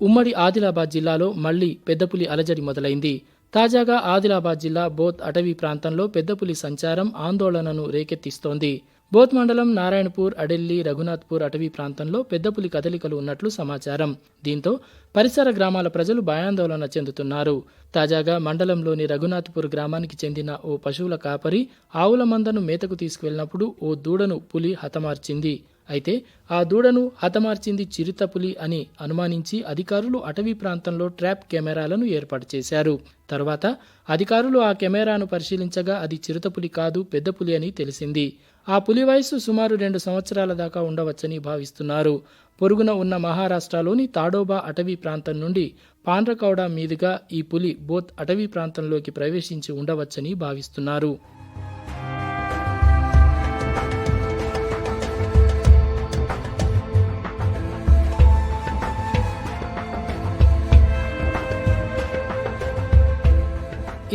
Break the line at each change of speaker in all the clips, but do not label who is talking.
ఉమ్మడి ఆదిలాబాద్ జిల్లాలో మళ్ళీ పెద్దపులి అలజడి మొదలైంది. తాజాగా ఆదిలాబాద్ జిల్లా బోత్ అటవీ ప్రాంతంలో పెద్దపులి సంచారం ఆందోళనను రేకెత్తిస్తోంది. బోత్ మండలం నారాయణపూర్ అడెల్లి రఘునాథ్పూర్ అటవీ ప్రాంతంలో పెద్దపులి కదలికలు ఉన్నట్లు సమాచారం. దీంతో పరిసర గ్రామాల ప్రజలు భయాందోళన చెందుతున్నారు. తాజాగా మండలంలోని రఘునాథ్పూర్ గ్రామానికి చెందిన ఓ పశువుల కాపరి ఆవుల మందను మేతకు తీసుకువెళ్ళినప్పుడు ఓ దూడను పులి హతమార్చింది. అయితే ఆ దూడను హతమార్చింది చిరుతపులి అని అనుమానించి అధికారులు అటవీ ప్రాంతంలో ట్రాప్ కెమెరాలను ఏర్పాటు చేశారు. తర్వాత అధికారులు ఆ కెమెరాను పరిశీలించగా అది చిరుతపులి కాదు పెద్దపులి అని తెలిసింది. ఆ పులి వయస్సు సుమారు రెండు సంవత్సరాల దాకా ఉండవచ్చని భావిస్తున్నారు. పొరుగున ఉన్న మహారాష్ట్రలోని తాడోబా అటవీ ప్రాంతం నుండి పాండ్రకౌడ మీదుగా ఈ పులి బోత్ అటవీ ప్రాంతంలోకి ప్రవేశించి ఉండవచ్చని భావిస్తున్నారు.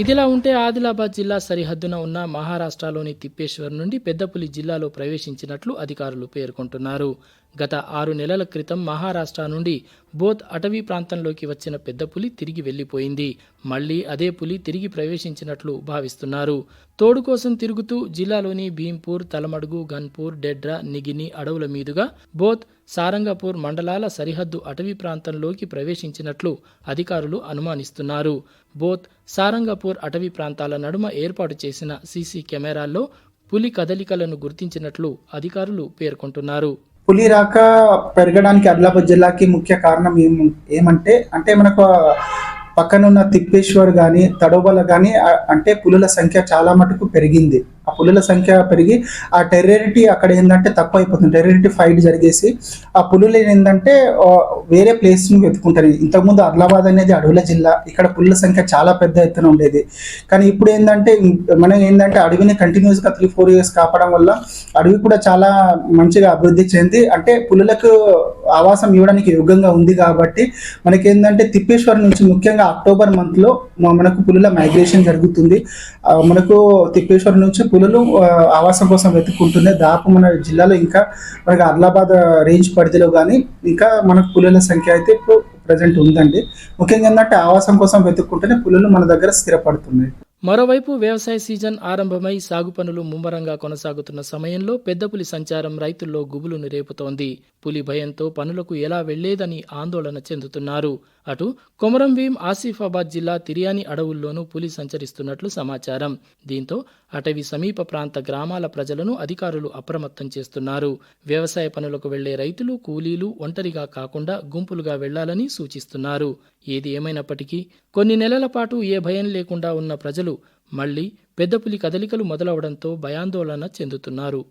ఇదిలా ఉంటే ఆదిలాబాద్ జిల్లా సరిహద్దున ఉన్న మహారాష్ట్రలోని తిప్పేశ్వర్ నుండి పెద్దపులి జిల్లాలో ప్రవేశించినట్లు అధికారులు పేర్కొంటున్నారు. గత ఆరు నెలల క్రితం మహారాష్ట్ర నుండి బోత్ అటవీ ప్రాంతంలోకి వచ్చిన పెద్దపులి తిరిగి వెళ్ళిపోయింది మళ్ళీ అదే పులి తిరిగి ప్రవేశించినట్లు భావిస్తున్నారు. తోడు కోసం తిరుగుతూ జిల్లాలోని భీంపూర్ తలమడుగు గన్పూర్ డెడ్రా నిగిని అడవుల మీదుగా బోత్ సారంగపూర్ మండలాల సరిహద్దు అటవీ ప్రాంతంలోకి ప్రవేశించినట్లు అధికారులు అనుమానిస్తున్నారు. బోత్ సారంగపూర్ అటవీ ప్రాంతాల నడుమ ఏర్పాటు చేసిన సీసీ కెమెరాల్లో పులి కదలికలను గుర్తించినట్లు అధికారులు పేర్కొంటున్నారు.
పులి రాక పెరగడానికి ఆదిలాబాద్ జిల్లాకి ముఖ్య కారణం ఏం ఏమంటే అంటే మనకు పక్కనున్న తిప్పేశ్వర్ కానీ తడోబల కానీ అంటే పులుల సంఖ్య చాలా మటుకు పెరిగింది. ఆ పులుల సంఖ్య పెరిగి ఆ టెర్రరిటీ అక్కడ ఏంటంటే తక్కువ అయిపోతుంది టెర్రరిటీ ఫైట్ జరిగేసి ఆ పులులు ఏంటంటే వేరే ప్లేస్ను వెతుకుంటారు ఇంతకుముందు ఆదిలాబాద్ అనేది అడవుల జిల్లా. ఇక్కడ పులుల సంఖ్య చాలా పెద్ద ఎత్తున ఉండేది. కానీ ఇప్పుడు ఏంటంటే మనం ఏంటంటే అడవిని కంటిన్యూస్గా త్రీ ఫోర్ ఇయర్స్ కాపడం వల్ల అడవి కూడా చాలా మంచిగా అభివృద్ధి చెంది అంటే పులులకు ఆవాసం ఇవ్వడానికి యోగ్యంగా ఉంది కాబట్టి మనకి ఏంటంటే నుంచి ముఖ్యంగా అక్టోబర్ మంత్లో మనకు పులుల మైగ్రేషన్ జరుగుతుంది. మనకు తిప్పేశ్వరం నుంచి పులులు ఆవాసం కోసం వెతుక్కుంటున్నాయి దాపు మన జిల్లాలో ఇంకా మనకి ఆదిలాబాద్ రేంజ్ పరిధిలో కానీ ఇంకా మనకు పులుల సంఖ్య అయితే ఇప్పుడు ప్రజెంట్ ఉందండి. ముఖ్యంగా ఏంటంటే ఆవాసం కోసం వెతుక్కుంటేనే పులులు మన దగ్గర స్థిరపడుతున్నాయి.
మరోవైపు వ్యవసాయ సీజన్ ఆరంభమై సాగు పనులు ముమ్మరంగా కొనసాగుతున్న సమయంలో పెద్ద పులి సంచారం రైతుల్లో గుబులును రేపుతోంది. పులి భయంతో పనులకు ఎలా వెళ్ళేదని ఆందోళన చెందుతున్నారు. అటు కొమరంభీం ఆసిఫాబాద్ జిల్లా తిరియాని అడవుల్లోనూ పులి సంచరిస్తున్నట్లు సమాచారం. దీంతో అటవీ సమీప ప్రాంత గ్రామాల ప్రజలను అధికారులు అప్రమత్తం చేస్తున్నారు. వ్యవసాయ పనులకు వెళ్ళే రైతులు కూలీలు ఒంటరిగా కాకుండా గుంపులుగా వెళ్ళాలని సూచిస్తున్నారు. ఏది ఏమైనప్పటికీ కొన్ని నెలల పాటు ఏ భయం లేకుండా ఉన్న ప్రజలు మళ్ళీ పెద్దపులి కదలికలు మొదలవడంతో భయాందోళన చెందుతున్నారు.